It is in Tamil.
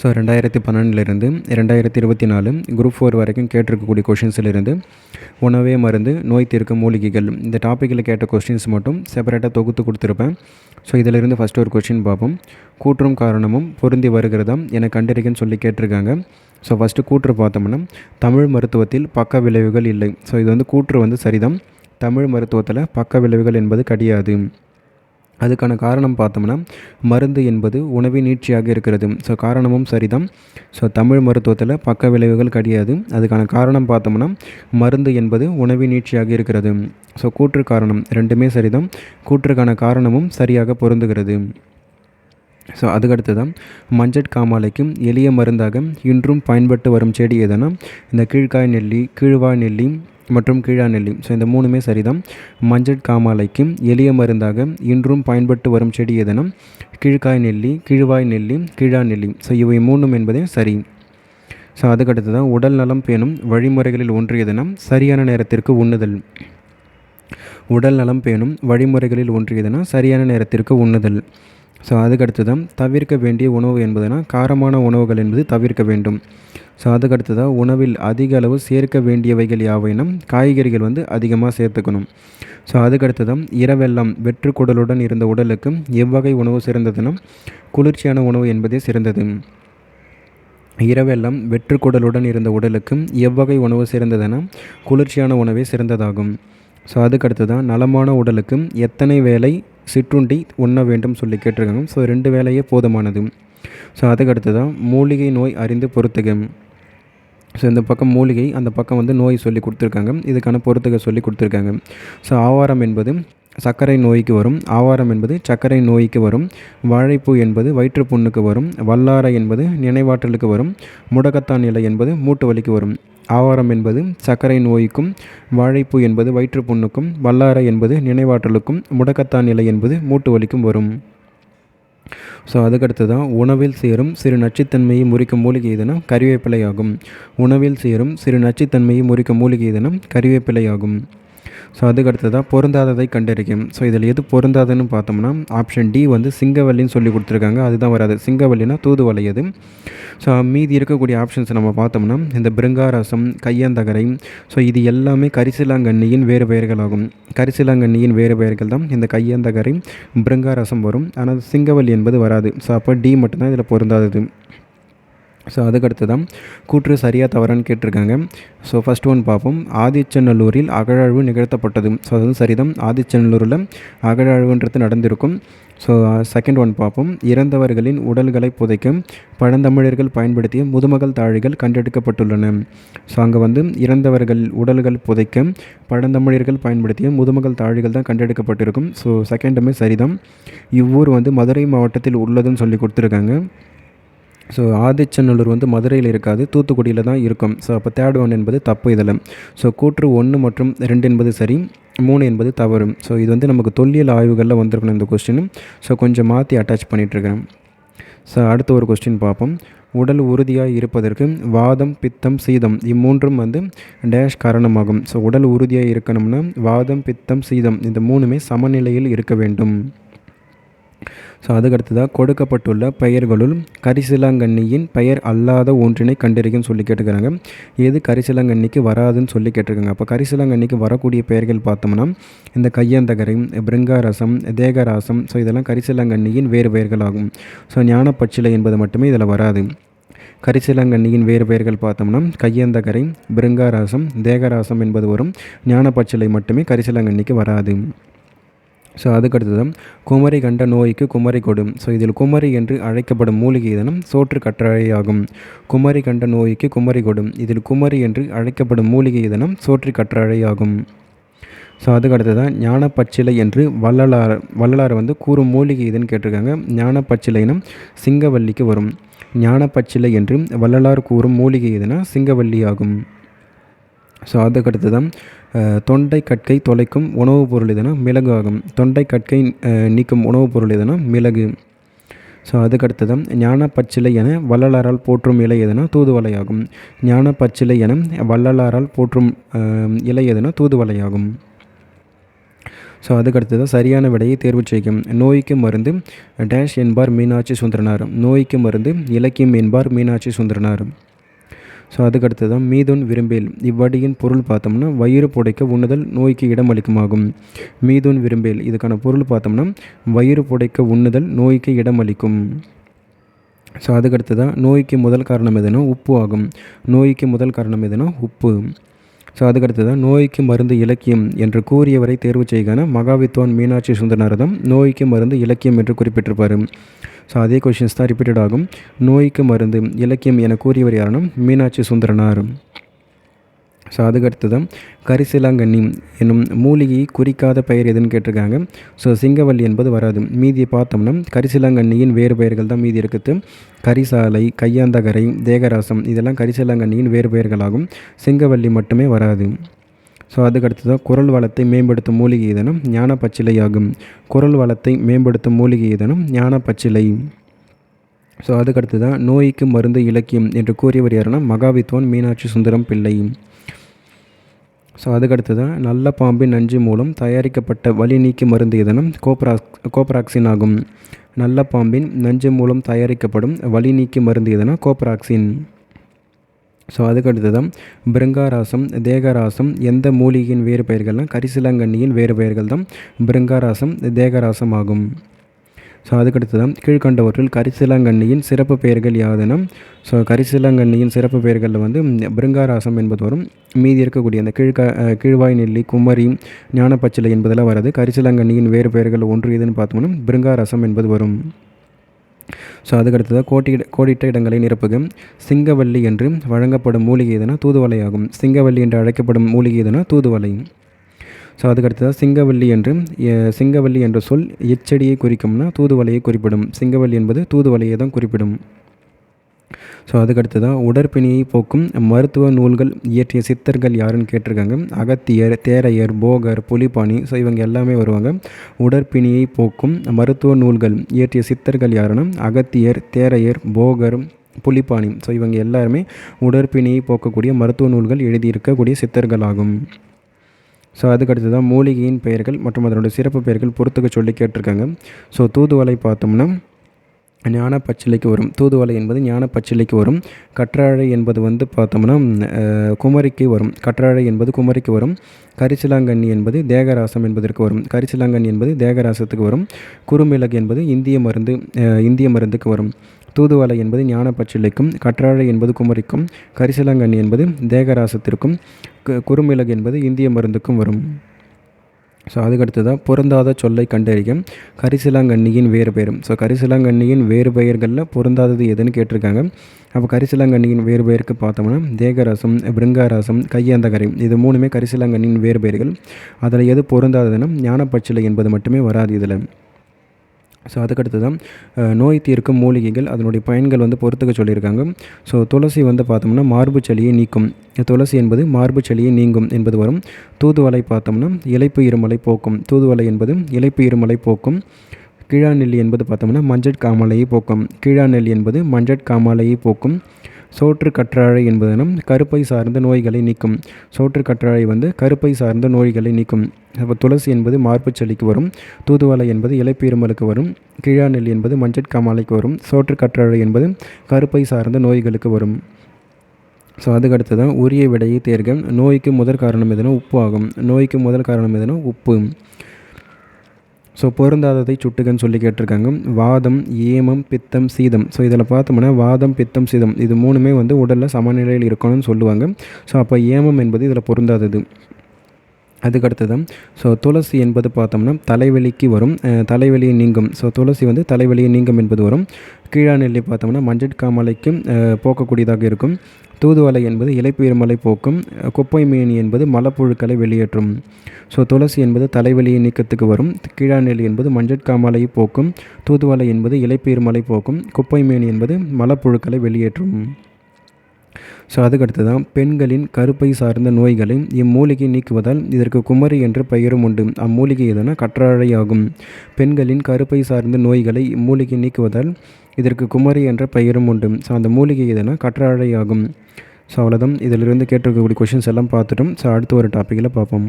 ஸோ ரெண்டாயிரத்தி பன்னெண்டுலேருந்து ரெண்டாயிரத்தி இருபத்தி நாலு குரூப் ஃபோர் வரைக்கும் கேட்டிருக்கக்கூடிய கொஷின்ஸிலிருந்து உணவே மருந்து நோய் தீர்க்க மூலிகைகள். இந்த டாப்பிக்கில் கேட்ட கொஸ்டின்ஸ் மட்டும் செப்பரேட்டாக தொகுத்து கொடுத்துருப்பேன். ஸோ இதிலிருந்து ஃபஸ்ட்டு ஒரு கொஷின் பார்ப்போம். கூற்றும் காரணமும் பொருந்தி வருகிறதா என கண்டறிக்கன்னு சொல்லி கேட்டிருக்காங்க. ஸோ ஃபஸ்ட்டு கூற்று பார்த்தோம்னா தமிழ் மருத்துவத்தில் பக்க விளைவுகள் இல்லை. ஸோ இது வந்து கூற்று வந்து சரிதான். தமிழ் மருத்துவத்தில் பக்க விளைவுகள் என்பது கிடையாது. அதுக்கான காரணம் பார்த்தோம்னா மருந்து என்பது உணவி நீட்சியாக இருக்கிறது. ஸோ காரணமும் சரிதான். ஸோ தமிழ் மருத்துவத்தில் பக்க விளைவுகள் கிடையாது. அதுக்கான காரணம் பார்த்தோம்னா மருந்து என்பது உணவி நீட்சியாக இருக்கிறது. ஸோ கூற்று காரணம் ரெண்டுமே சரிதான். கூற்றுக்கான காரணமும் சரியாக பொருந்துகிறது. ஸோ அதுக்கடுத்து தான் மஞ்சட் காமாலைக்கும் எளிய மருந்தாக இன்றும் பயன்பட்டு வரும் செடி எதுனா இந்த கீழ்காய் நெல்லி கீழ்வாய் நெல்லி மற்றும் கீழா நெல்லி ஸோ இந்த மூணுமே சரிதான். மஞ்சள் காமாலைக்கு எளிய மருந்தாக இன்றும் பயன்பட்டு வரும் செடி எதனும்? கீழ்காய் நெல்லி கீழ்வாய் நெல்லி கீழா நெல்லி ஸோ இவை மூணும் என்பதே சரி. ஸோ அதுக்கடுத்து தான் உடல் நலம் பேணும் வழிமுறைகளில் ஒன்று எதனும்? சரியான நேரத்திற்கு உண்ணுதல். உடல் நலம் பேணும் வழிமுறைகளில் ஒன்று எதனா? சரியான நேரத்திற்கு உண்ணுதல். ஸோ அதுக்கடுத்துதான் தவிர்க்க வேண்டிய உணவு என்பதுனா காரமான உணவுகள் என்பது தவிர்க்க வேண்டும். ஸோ அதுக்கடுத்துதான் உணவில் அதிக அளவு சேர்க்க வேண்டியவைகள் யாவைனும் காய்கறிகள் வந்து அதிகமாக சேர்த்துக்கணும். ஸோ அதுக்கடுத்துதான் இரவெல்லாம் வெற்றுக்குடலுடன் இருந்த உடலுக்கு எவ்வகை உணவு சிறந்ததுன்னா குளிர்ச்சியான உணவு என்பதே சிறந்தது. இரவெல்லாம் வெற்றுக்குடலுடன் இருந்த உடலுக்கு எவ்வகை உணவு சிறந்ததுன்னா குளிர்ச்சியான உணவே சிறந்ததாகும். ஸோ அதுக்கடுத்து தான் நலமான உடலுக்கு எத்தனை வேலை சிற்றுண்டி உண்ண வேண்டும் சொல்லி கேட்டிருக்காங்க. ஸோ ரெண்டு வேலையே போதுமானது. ஸோ அதுக்கு அடுத்து தான் மூலிகை நோய் அறிந்து பொறுத்துக. ஸோ இந்த பக்கம் மூலிகை அந்த பக்கம் வந்து நோய் சொல்லி கொடுத்துருக்காங்க. இதுக்கான பொறுத்துக சொல்லி கொடுத்துருக்காங்க. ஸோ ஆவாரம் என்பது சர்க்கரை நோய்க்கு வரும். ஆவாரம் என்பது சர்க்கரை நோய்க்கு வரும். வாழைப்பூ என்பது வயிற்றுப்புண்ணுக்கு வரும். வல்லாரை என்பது நினைவாற்றலுக்கு வரும். முடக்கத்தான் இலை என்பது மூட்டு வலிக்கு வரும். ஆவாரம் என்பது சர்க்கரை நோய்க்கும் வாழைப்பூ என்பது வயிற்றுப்புண்ணுக்கும் வல்லாரை என்பது நினைவாற்றலுக்கும் முடக்கத்தான் நிலை என்பது மூட்டு வலிக்கும் வரும். ஸோ அதுக்கடுத்து தான் உணவில் சேரும் சிறு நச்சுத்தன்மையை முறிக்கும் மூலிகை எதுனா கறிவேப்பிலை ஆகும் உணவில் சேரும் சிறு நச்சுத்தன்மையை முறிக்கும் மூலிகை எதுனா கறிவேப்பிலை ஆகும் ஸோ அதுக்கு தான் பொருந்தாததை கண்டறியும். ஸோ இதில் எது பொருந்தாதுன்னு பார்த்தோம்னா ஆப்ஷன் டி வந்து சிங்கவல்லின்னு சொல்லி கொடுத்துருக்காங்க. அதுதான் வராது. சிங்கவல்லினா தூதுவளை அது ஸோ மீதி இருக்கக்கூடிய ஆப்ஷன்ஸ் நம்ம பார்த்தோம்னா இந்த பிருங்காரசம் கையந்தகரை ஸோ இது எல்லாமே கரிசிலாங்கண்ணியின் வேறு பெயர்களாகும். கரிசிலாங்கண்ணியின் வேறு பெயர்கள் தான் இந்த கையந்தகரை பிருங்காரசம் வரும். ஆனால் சிங்கவல்லி என்பது வராது. ஸோ அப்போ டி மட்டும்தான் இதில் பொருந்தாதது. ஸோ அதுக்கடுத்து தான் கூற்று சரியாக தவறான்னு கேட்டிருக்காங்க. ஸோ ஃபஸ்ட் ஒன் பார்ப்போம். ஆதிச்சநல்லூரில் அகழாழ்வு நிகழ்த்தப்பட்டது. ஸோ அது வந்து சரிதான். ஆதிச்சநல்லூரில் அகழாழ்வுன்றது நடந்திருக்கும். ஸோ செகண்ட் ஒன் பார்ப்போம். இறந்தவர்களின் உடல்களை புதைக்கும் பழந்தமிழர்கள் பயன்படுத்திய முதுமகள் தாழிகள் கண்டெடுக்கப்பட்டுள்ளன. ஸோ அங்கே வந்து இறந்தவர்கள் உடல்கள் புதைக்கும் பழந்தமிழர்கள் பயன்படுத்திய முதுமகள் தாழிகள் தான் கண்டெடுக்கப்பட்டிருக்கும். ஸோ செகண்டுமே சரிதான். இவ்வூர் வந்து மதுரை மாவட்டத்தில் உள்ளதுன்னு சொல்லி கொடுத்துருக்காங்க. ஸோ ஆதிச்சநல்லூர் வந்து மதுரையில் இருக்காது தூத்துக்குடியில் தான் இருக்கும். ஸோ அப்போ தேர்ட் ஒன் என்பது தப்பு இதில். ஸோ கூற்று ஒன்று மற்றும் ரெண்டு என்பது சரி மூணு என்பது தவறு. ஸோ இது வந்து நமக்கு தொல்லியல் ஆய்வுகளில் வந்திருக்கணும் இந்த கொஸ்டின் ஸோ கொஞ்சம் மாற்றி அட்டாச் பண்ணிகிட்ருக்கிறேன் ஸோ அடுத்த ஒரு கொஸ்டின் பார்ப்போம். உடல் உறுதியாக இருப்பதற்கு வாதம் பித்தம் சீதம் இம்மூன்றும் வந்து டேஷ் காரணமாகும். ஸோ உடல் உறுதியாக இருக்கணும்னா வாதம் பித்தம் சீதம் இந்த மூணுமே சமநிலையில் இருக்க வேண்டும். ஸோ அதுக்கடுத்ததாக கொடுக்கப்பட்டுள்ள பெயர்களுள் கரிசிலாங்கண்ணியின் பெயர் அல்லாத ஒன்றினை கண்டறியும் சொல்லி கேட்டுக்கிறாங்க எது கரிசிலாங்கண்ணிக்கு வராதுன்னு சொல்லி கேட்டிருக்காங்க. அப்போ கரிசிலாங்கண்ணிக்கு வரக்கூடிய பெயர்கள் பார்த்தோம்னா இந்த கையந்தகரை பிருங்காரசம் தேகராசம் ஸோ இதெல்லாம் கரிசிலாங்கண்ணியின் வேறு பெயர்கள் ஆகும் ஸோ ஞானப்பச்சிலை என்பது மட்டுமே இதில் வராது. கரிசிலாங்கண்ணியின் வேறு பெயர்கள் பார்த்தோம்னா கையந்தகரை பிருங்காராசம் தேகராசம் என்பது வரும். ஞானப்பச்சிலை மட்டுமே கரிசிலாங்கண்ணிக்கு வராது. ஸோ அதுக்கடுத்தது குமரி கண்ட நோய்க்கு குமரி கொடும். ஸோ இதில் குமரி என்று அழைக்கப்படும் மூலிகை இதனம் சோற்று கற்றாழையாகும். குமரி கண்ட நோய்க்கு குமரி கொடும். இதில் குமரி என்று அழைக்கப்படும் மூலிகை இதனம் சோற்று கற்றாழையாகும். ஸோ அதுக்கடுத்ததான் ஞானப்பச்சிலை என்று வள்ளலார் வள்ளலார் வந்து கூறும் மூலிகை இதுன்னு கேட்டிருக்காங்க. ஞானப்பச்சிலைனும் சிங்கவல்லிக்கு வரும். ஞானப்பச்சிலை என்று வள்ளலார் கூறும் மூலிகை இதுனா சிங்கவல்லி ஆகும் ஸோ அதுக்கடுத்து தான் தொண்டை கற்கை தொலைக்கும் உணவுப் பொருள் எதுனா மிளகு ஆகும். தொண்டை கற்கை நீக்கும் உணவுப் பொருள் எதுனா மிளகு. ஸோ அதுக்கடுத்து தான் ஞான பச்சிலை என வள்ளலாரால் போற்றும் இலை எதுனா தூதுவலையாகும் ஞான பச்சிலை என வள்ளலாரால் போற்றும் இலை எதுனா தூதுவலையாகும் ஸோ அதுக்கடுத்து தான் சரியான விடையை தேர்வு செய்யும். நோய்க்கு மருந்து டேஷ் என்பார் மீனாட்சி சுந்தரனார். நோய்க்கு மருந்து இலக்கியம் என்பார் மீனாட்சி சுந்தரனார். ஸோ அதுக்கடுத்து தான் மீதுன் விரும்பேல். இவ்வடியின் பொருள் பார்த்தோம்னா வயிறு புடைக்க உண்ணுதல் நோய்க்கு இடமளிக்குமாகும். மீதுன் விரும்பேல். இதுக்கான பொருள் பார்த்தோம்னா வயிறு புடைக்க உண்ணுதல் நோய்க்கு இடமளிக்கும். ஸோ அதுக்கடுத்து தான் நோய்க்கு முதல் காரணம் எதுனா உப்பு ஆகும். நோய்க்கு முதல் காரணம் எதுனா உப்பு. ஸோ அதுக்கடுத்து தான் நோய்க்கு மருந்து இலக்கியம் என்று கூறியவரை தேர்வு செய்கான மகாவித்வான் மீனாட்சி சுந்தரநாரதம் நோய்க்கு மருந்து இலக்கியம் என்று குறிப்பிட்டிருப்பார். ஸோ அதே கொஷின்ஸ் தான் ரிப்பீட்டட் ஆகும். நோய்க்கு மருந்து இலக்கியம் என கூறியவர் யாருன்னா மீனாட்சி சுந்தரனார். ஸோ அதுக்கடுத்து தான் கரிசிலாங்கண்ணி என்னும் மூலிகையை குறிக்காத பெயர் எதுன்னு கேட்டிருக்காங்க. ஸோ சிங்கவல்லி என்பது வராது. மீதியை பார்த்தோம்னா கரிசிலாங்கண்ணியின் வேறு பெயர்கள் தான் மீதி இருக்குது. கரிசாலை கையாந்தகரை தேகராசம் இதெல்லாம் கரிசிலாங்கண்ணியின் வேறு பெயர்களாகும். சிங்கவல்லி மட்டுமே வராது. ஸோ அதுக்கடுத்ததாக குரல் வளத்தை மேம்படுத்தும் மூலிகை இதனும் ஞான பச்சிலை ஆகும் குரல் வளத்தை மேம்படுத்தும் மூலிகை இதனும் ஞான பச்சிலை ஸோ அதுக்கடுத்து தான் நோய்க்கு மருந்து இலக்கியம் என்று கூறியவர் யாருன்னா மகாவித்வான் மீனாட்சி சுந்தரம் பிள்ளை. ஸோ அதுக்கடுத்து தான் நல்ல பாம்பின் நஞ்சு மூலம் தயாரிக்கப்பட்ட வலி நீக்கி மருந்து இதனம் கோப்ராக் கோப்ராக்சின் ஆகும். நல்ல பாம்பின் நஞ்சு மூலம் தயாரிக்கப்படும் வலி நீக்கி மருந்து இதனம் கோப்ராக்சின். ஸோ அதுக்கடுத்து தான் பிருங்காராசம் தேகராசம் எந்த மூலிகையின் வேறு பெயர்கள்னால் கரிசிலாங்கண்ணியின் வேறு பெயர்கள் தான் பிருங்காராசம் தேகராசம் ஆகும். ஸோ அதுக்கடுத்து தான் கீழ்கண்டவற்றில் கரிசிலாங்கண்ணியின் சிறப்பு பெயர்கள் யாதெனம்? ஸோ கரிசிலாங்கண்ணியின் சிறப்பு பெயர்களில் வந்து பிருங்காராசம் என்பது வரும் மீதி இருக்கக்கூடிய அந்த கீழ்க கீழ்வாய் நெல்லி குமரி ஞானப்பச்சிலை என்பதெல்லாம் வராது கரிசிலாங்கண்ணியின் வேறு பெயர்கள் ஒன்று எதுன்னு பார்த்தோம்னா பிருங்காரசம் என்பது வரும். ஸோ அதுக்கடுத்ததாக கோட்டி கோடிட்ட இடங்களை நிரப்புக. சிங்கவல்லி என்று வழங்கப்படும் மூலிகை எதனா தூதுவலை ஆகும். சிங்கவல்லி என்று அழைக்கப்படும் மூலிகை எதனா தூதுவலை ஸோ அதுக்கடுத்ததாக சிங்கவல்லி என்று சிங்கவல்லி என்ற சொல் எச்செடியை குறிக்கும்னா தூதுவலையை குறிப்பிடும். சிங்கவல்லி என்பது தூதுவலையை தான் குறிப்பிடும். ஸோ அதுக்கடுத்ததாக உடற்பிணியை போக்கும் மருத்துவ நூல்கள் இயற்றிய சித்தர்கள் யாருன்னு கேட்டிருக்காங்க. அகத்தியர் தேரையர் போகர் புலிபாணி ஸோ இவங்க எல்லாமே வருவாங்க. உடற்பிணியை போக்கும் மருத்துவ நூல்கள் இயற்றிய சித்தர்கள் யாருன்னா அகத்தியர் தேரையர் போகர் புலிபாணி ஸோ இவங்க எல்லாருமே உடற்பிணியை போக்கக்கூடிய மருத்துவ நூல்கள் எழுதியிருக்கக்கூடிய சித்தர்கள் ஆகும் ஸோ அதுக்கடுத்து தான் மூலிகையின் பெயர்கள் மற்றும் அதனுடைய சிறப்பு பெயர்கள் பொறுத்துக்க சொல்லி கேட்டிருக்காங்க. ஸோ தூதுவலை பார்த்தோம்னா ஞான பச்சிலைக்கு வரும். தூதுவலை என்பது ஞான பச்சிலைக்கு வரும். கற்றாழை என்பது வந்து பார்த்தோம்னா குமரிக்கு வரும். கற்றாழை என்பது குமரிக்கு வரும். கரிசிலாங்கண்ணி என்பது தேகராசம் என்பதற்கு வரும். கரிசிலாங்கண்ணி என்பது தேகராசத்துக்கு வரும். குறுமிளகு என்பது இந்திய மருந்து இந்திய மருந்துக்கு வரும். தூதுவலை என்பது ஞானப்பச்சிலைக்கும் கற்றாழை என்பது குமரிக்கும் கரிசிலாங்கண்ணி என்பது தேகராசத்திற்கும் குறுமிளகு என்பது இந்திய மருந்துக்கும் வரும். ஸோ அதுக்கடுத்துதான் பொருந்தாத சொல்லை கண்டறியும் கரிசிலாங்கண்ணியின் வேறு பெயரும். ஸோ கரிசிலாங்கண்ணியின் வேறு பெயர்களில் பொருந்தாதது எதுன்னு கேட்டிருக்காங்க. அப்போ கரிசிலாங்கண்ணியின் வேறு பெயருக்கு பார்த்தோம்னா தேகரசம் பிருங்காரசம் கையந்தகரை இது மூணுமே கரிசிலாங்கண்ணியின் வேறு பெயர்கள். அதில் எது பொருந்தாததுன்னா ஞானப்பச்சிலை என்பது மட்டுமே வராது இதில். ஸோ அதுக்கடுத்து தான் நோய் தீர்க்கும் மூலிகைகள் அதனுடைய பயன்கள் வந்து பொறுத்துக்க சொல்லியிருக்காங்க. ஸோ துளசி வந்து பார்த்தோம்னா மார்பு சளியை நீக்கும். துளசி என்பது மார்பு சளியை நீங்கும் என்பது வரும். தூதுவலை பார்த்தோம்னா இலைப்பு இருமலை போக்கும். தூதுவலை என்பது இலைப்பு இருமலை போக்கும். கீழாநெல்லி என்பது பார்த்தோம்னா மஞ்சட் காமாலையை போக்கும். கீழாநெல்லி என்பது மஞ்சட் காமாலையை போக்கும். சோற்று கற்றாழை என்பதனும் கருப்பை சார்ந்த நோய்களை நீக்கும். சோற்று கற்றாழை வந்து கருப்பை சார்ந்த நோய்களை நீக்கும். அப்போ துளசி என்பது மார்புச்சளிக்கு வரும். தூதுவலை என்பது இலைப்பீருமலுக்கு வரும். கீழாநெல் என்பது மஞ்சள் காமாலைக்கு வரும். சோற்று கற்றாழை என்பது கருப்பை சார்ந்த நோய்களுக்கு வரும். ஸோ அதுக்கடுத்து தான் உரிய விடையை தேர்க. நோய்க்கு முதல் காரணம் எதுனா உப்பு ஆகும். நோய்க்கு முதல் காரணம் எதுனா உப்பு. ஸோ பொருந்தாததை சுட்டுகன்னு சொல்லி கேட்டிருக்காங்க. வாதம் ஏமம் பித்தம் சீதம். ஸோ இதில் பார்த்தோம்னா வாதம் பித்தம் சீதம். இது மூணுமே வந்து உடலில் சமநிலையில் இருக்கணும்னு சொல்லுவாங்க. ஸோ அப்போ ஏமம் என்பது இதில் பொருந்தாதது. அதுக்கடுத்தது ஸோ துளசி என்பது பார்த்தோம்னா தலைவலிக்கு வரும் தலைவலியை நீங்கும். ஸோ துளசி வந்து தலைவலியை நீங்கும் என்பது வரும். கீழாநெல்லி பார்த்தோம்னா மஞ்சள் காமலைக்கு போக்கக்கூடியதாக இருக்கும். தூதுவலை என்பது இலைப்பீரமலை போக்கும். குப்பை மேனி என்பது மலப்புழுக்களை வெளியேற்றும். ஸோ துளசி என்பது தலைவலியை நீக்கத்துக்கு வரும். கீழாநெல்லி என்பது மஞ்சட்காமலையை போக்கும். தூதுவலை என்பது இலைப்பீர்மலை போக்கும். குப்பை மேனி என்பது மலப்புழுக்களை வெளியேற்றும். ஸோ அதுக்கடுத்து தான் பெண்களின் கருப்பை சார்ந்த நோய்களை இம்மூலிகை நீக்குவதால் இதற்கு குமரி என்ற பெயரும் உண்டு. அம்மூலிகை எதனா கற்றாழை ஆகும் பெண்களின் கருப்பை சார்ந்த நோய்களை இம்மூலிகை நீக்குவதால் இதற்கு குமரி என்ற பெயரும் உண்டு. ஸோ அந்த மூலிகை எதனா கற்றாழை ஆகும் ஸோ அவ்வளோதான் இதிலிருந்து கேட்டிருக்கக்கூடிய கொஷின்ஸ் எல்லாம் பார்த்துட்டோம். ஸோ அடுத்து ஒரு டாப்பிக்கில் பார்ப்போம்.